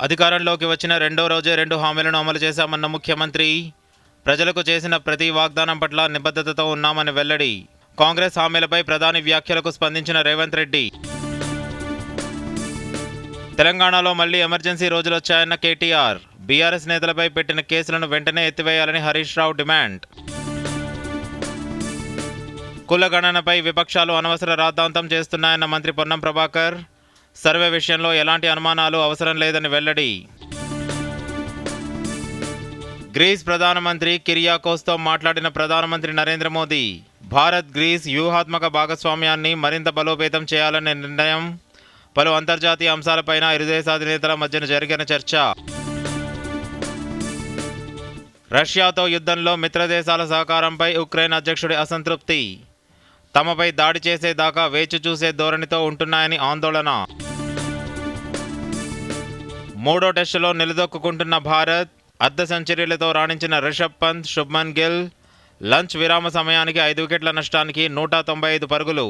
అధికారంలోకి వచ్చిన రెండో రోజే రెండు హామీలను అమలు చేశామన్న ముఖ్యమంత్రి. ప్రజలకు చేసిన ప్రతి వాగ్దానం పట్ల నిబద్ధతతో ఉన్నామని వెల్లడి. కాంగ్రెస్ హామీలపై ప్రధాని వ్యాఖ్యలకు స్పందించిన రేవంత్ రెడ్డి. తెలంగాణలో మళ్ళీ ఎమర్జెన్సీ రోజులొచ్చాయన్న కేటీఆర్. బీఆర్ఎస్ నేతలపై పెట్టిన కేసులను వెంటనే ఎత్తివేయాలని హరీష్ రావు డిమాండ్. కులగణనపై విపక్షాలు అనవసర రాద్ధాంతం చేస్తున్నాయన్న మంత్రి పొన్నం ప్రభాకర్. సర్వే విషయంలో ఎలాంటి అనుమానాలు అవసరం లేదని వెల్లడి. గ్రీస్ ప్రధానమంత్రి కిరియాకోస్తో మాట్లాడిన ప్రధానమంత్రి నరేంద్ర మోదీ భారత్ గ్రీస్ వ్యూహాత్మక భాగస్వామ్యాన్ని మరింత బలోపేతం చేయాలనే నిర్ణయం పలు అంతర్జాతీయ అంశాలపైన ఇరుదేశాధినేతల మధ్యన జరిగిన చర్చ. రష్యాతో యుద్ధంలో మిత్రదేశాల సహకారంపై ఉక్రెయిన్ అధ్యక్షుడి అసంతృప్తి. తమపై దాడి చేసేదాకా వేచి చూసే ధోరణితో ఉంటున్నాయని ఆందోళన. మూడో టెస్టులో నిలదొక్కుంటున్న భారత్ అర్ధ సెంచరీలతో రాణించిన రిషబ్ పంత్ శుభ్మన్ గిల్. లంచ్ విరామ సమయానికి ఐదు వికెట్ల నష్టానికి నూట తొంభై ఐదు పరుగులు.